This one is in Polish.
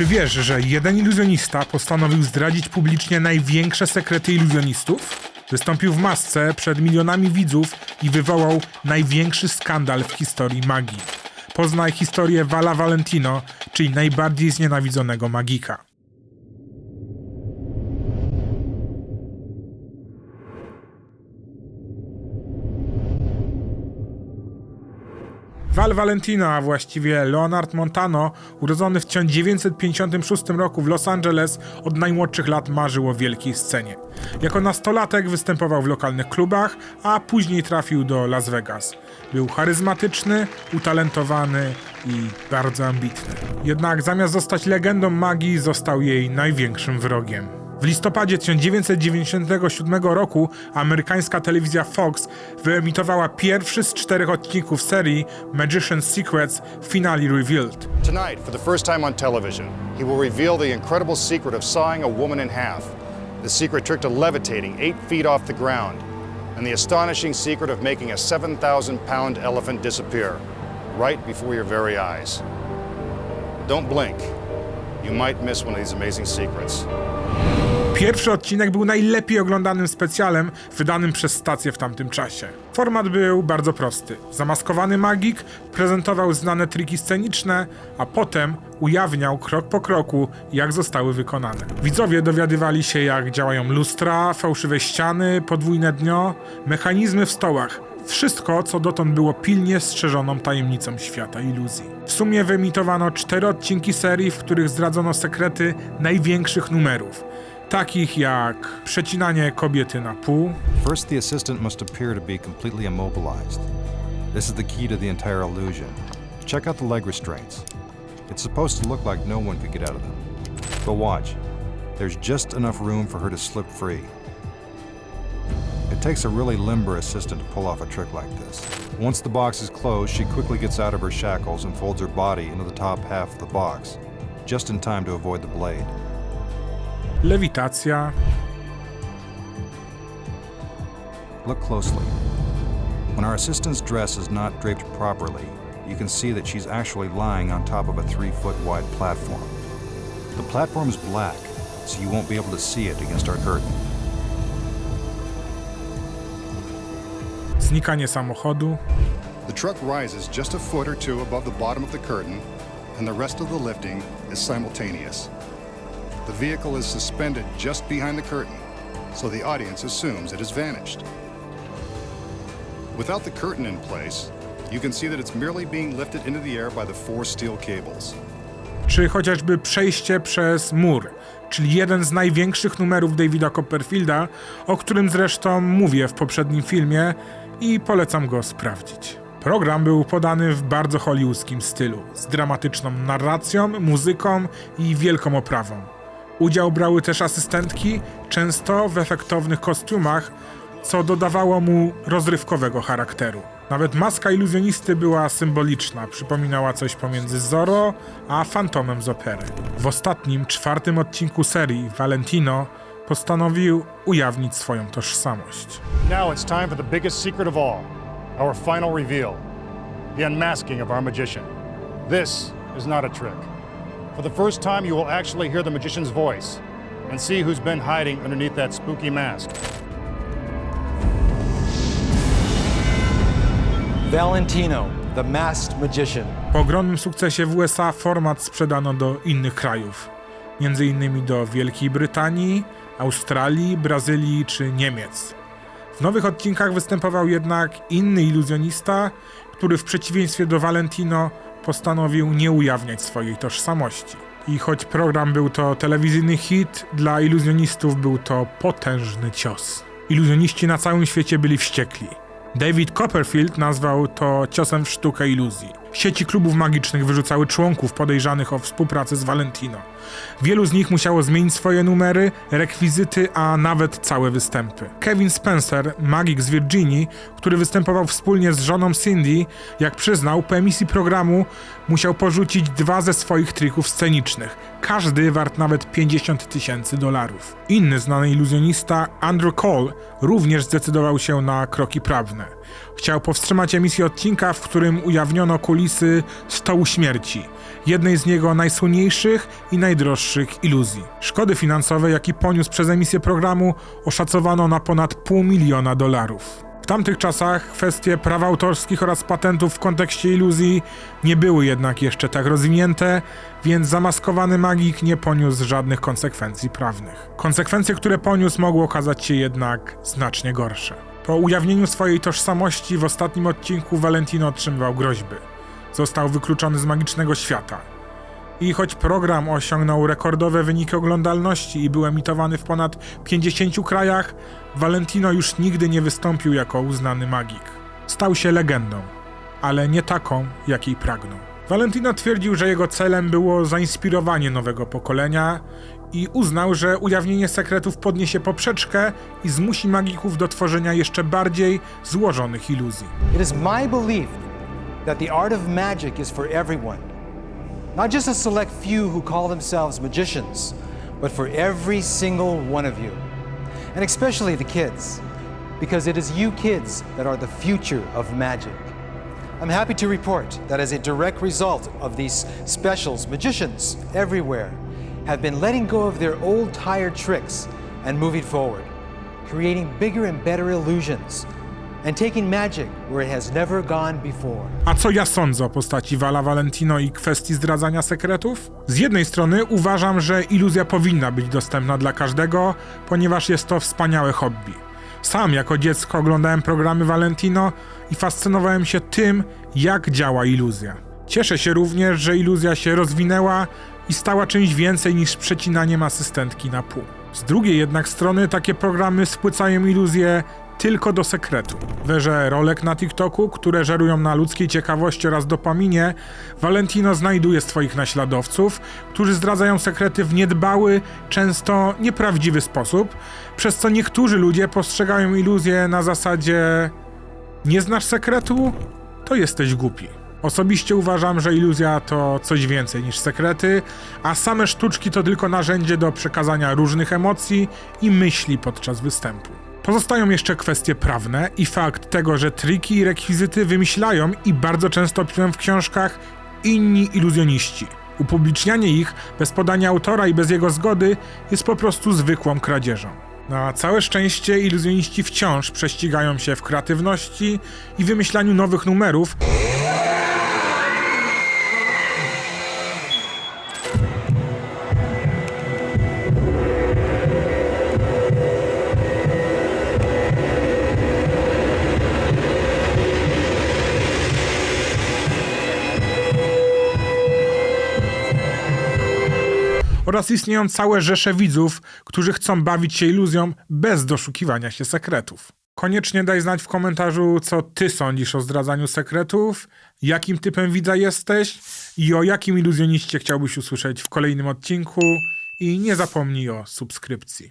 Czy wiesz, że jeden iluzjonista postanowił zdradzić publicznie największe sekrety iluzjonistów? Wystąpił w masce przed milionami widzów i wywołał największy skandal w historii magii. Poznaj historię Vala Valentino, czyli najbardziej znienawidzonego magika. Val Valentino, a właściwie Leonard Montano, urodzony w 1956 roku w Los Angeles, od najmłodszych lat marzył o wielkiej scenie. Jako nastolatek występował w lokalnych klubach, a później trafił do Las Vegas. Był charyzmatyczny, utalentowany i bardzo ambitny. Jednak zamiast zostać legendą magii, został jej największym wrogiem. W listopadzie 1997 roku amerykańska telewizja Fox wyemitowała pierwszy z czterech odcinków serii Magician's Secrets Finally Revealed. Tonight, for the first time on television, he will reveal the incredible secret of sawing a woman in half, the secret trick to levitating eight feet off the ground, and the astonishing secret of making a 7,000 pound elephant disappear right before your very eyes. Don't blink. You might miss one of these amazing secrets. Pierwszy odcinek był najlepiej oglądanym specjalem wydanym przez stację w tamtym czasie. Format był bardzo prosty. Zamaskowany magik prezentował znane triki sceniczne, a potem ujawniał krok po kroku, jak zostały wykonane. Widzowie dowiadywali się, jak działają lustra, fałszywe ściany, podwójne dnio, mechanizmy w stołach. Wszystko, co dotąd było pilnie strzeżoną tajemnicą świata iluzji. W sumie wyemitowano cztery odcinki serii, w których zdradzono sekrety największych numerów takich jak przecinanie kobiety na pół, First, the assistant must appear to be completely immobilized. This is the key to the entire illusion. Check out the leg restraints. It's supposed to look like no one could get out of them. But watch. There's just enough room for her to slip free. It takes a really limber assistant to pull off a trick like this. Once the box is closed, she quickly gets out of her shackles and folds her body into the top half of the box, just in time to avoid the blade. Lewitacja, Look closely. When our assistant's dress is not draped properly, you can see that she's actually lying on top of a three foot wide platform. The platform is black, so you won't be able to see it against our curtain. znikanie samochodu, The truck rises just a foot or two above the bottom of the curtain, and the rest of the lifting is simultaneous. The vehicle is suspended just behind the curtain, so the audience assumes it has vanished. Without the curtain in place, you can see that it's merely being lifted into the air by the four steel cables. czy chociażby przejście przez mur, czyli jeden z największych numerów Davida Copperfielda, o którym zresztą mówię w poprzednim filmie i polecam go sprawdzić. Program był podany w bardzo hollywoodzkim stylu, z dramatyczną narracją, muzyką i wielką oprawą. Udział brały też asystentki, często w efektownych kostiumach, co dodawało mu rozrywkowego charakteru. Nawet maska iluzjonisty była symboliczna, przypominała coś pomiędzy Zorro a Fantomem z opery. W ostatnim, czwartym odcinku serii Valentino postanowił ujawnić swoją tożsamość. Now it's time for the biggest secret of all our final reveal the unmasking of our magician. This is not a trick. For the first time, you will actually hear the magician's voice and see who's been hiding underneath that spooky mask. Valentino, the masked magician. Po ogromnym sukcesie w USA format sprzedano do innych krajów, między innymi do Wielkiej Brytanii, Australii, Brazylii czy Niemiec. W nowych odcinkach występował jednak inny iluzjonista, który w przeciwieństwie do Valentino postanowił nie ujawniać swojej tożsamości. I choć program był to telewizyjny hit, dla iluzjonistów był to potężny cios. Iluzjoniści na całym świecie byli wściekli. David Copperfield nazwał to ciosem w sztukę iluzji. Sieci klubów magicznych wyrzucały członków podejrzanych o współpracę z Valentino. Wielu z nich musiało zmienić swoje numery, rekwizyty, a nawet całe występy. Kevin Spencer, magik z Virginii, który występował wspólnie z żoną Cindy, jak przyznał, po emisji programu musiał porzucić dwa ze swoich trików scenicznych każdy wart nawet 50 tysięcy dolarów. Inny znany iluzjonista, Andrew Cole, również zdecydował się na kroki prawne. Chciał powstrzymać emisję odcinka, w którym ujawniono kulisy Stołu Śmierci, jednej z jego najsłynniejszych i najdroższych iluzji. Szkody finansowe, jakie poniósł przez emisję programu, oszacowano na ponad pół miliona dolarów. W tamtych czasach kwestie praw autorskich oraz patentów w kontekście iluzji nie były jednak jeszcze tak rozwinięte, więc zamaskowany magik nie poniósł żadnych konsekwencji prawnych. Konsekwencje, które poniósł, mogły okazać się jednak znacznie gorsze. Po ujawnieniu swojej tożsamości w ostatnim odcinku Valentino otrzymywał groźby. Został wykluczony z magicznego świata. I choć program osiągnął rekordowe wyniki oglądalności i był emitowany w ponad 50 krajach, Valentino już nigdy nie wystąpił jako uznany magik. Stał się legendą, ale nie taką, jakiej pragnął. Valentino twierdził, że jego celem było zainspirowanie nowego pokolenia i uznał, że ujawnienie sekretów podniesie poprzeczkę i zmusi magików do tworzenia jeszcze bardziej złożonych iluzji. It is my belief that the art of magic is for everyone. Not just a select few who call themselves magicians, but for every single one of you. And especially the kids, because it is you kids that are the future of magic. I'm happy to report that as a direct result of these specials, magicians everywhere have been letting go of their old tired tricks and moving forward, creating bigger and better illusions, and taking magic where it has never gone before. A co ja sądzę o postaci Vala Valentino i kwestii zdradzania sekretów? Z jednej strony uważam, że iluzja powinna być dostępna dla każdego, ponieważ jest to wspaniałe hobby. Sam jako dziecko oglądałem programy Valentino i fascynowałem się tym, jak działa iluzja. Cieszę się również, że iluzja się rozwinęła i stała czymś więcej niż przecinaniem asystentki na pół. Z drugiej jednak strony takie programy spłycają iluzję tylko do sekretu. W erze rolek na TikToku, które żerują na ludzkiej ciekawości oraz dopaminie, Valentino znajduje swoich naśladowców, którzy zdradzają sekrety w niedbały, często nieprawdziwy sposób, przez co niektórzy ludzie postrzegają iluzję na zasadzie nie znasz sekretu? To jesteś głupi. Osobiście uważam, że iluzja to coś więcej niż sekrety, a same sztuczki to tylko narzędzie do przekazania różnych emocji i myśli podczas występu. Pozostają jeszcze kwestie prawne i fakt tego, że triki i rekwizyty wymyślają i bardzo często opisują w książkach inni iluzjoniści. Upublicznianie ich bez podania autora i bez jego zgody jest po prostu zwykłą kradzieżą. Na całe szczęście iluzjoniści wciąż prześcigają się w kreatywności i wymyślaniu nowych numerów, oraz istnieją całe rzesze widzów, którzy chcą bawić się iluzją bez doszukiwania się sekretów. Koniecznie daj znać w komentarzu, co ty sądzisz o zdradzaniu sekretów, jakim typem widza jesteś i o jakim iluzjoniście chciałbyś usłyszeć w kolejnym odcinku i nie zapomnij o subskrypcji.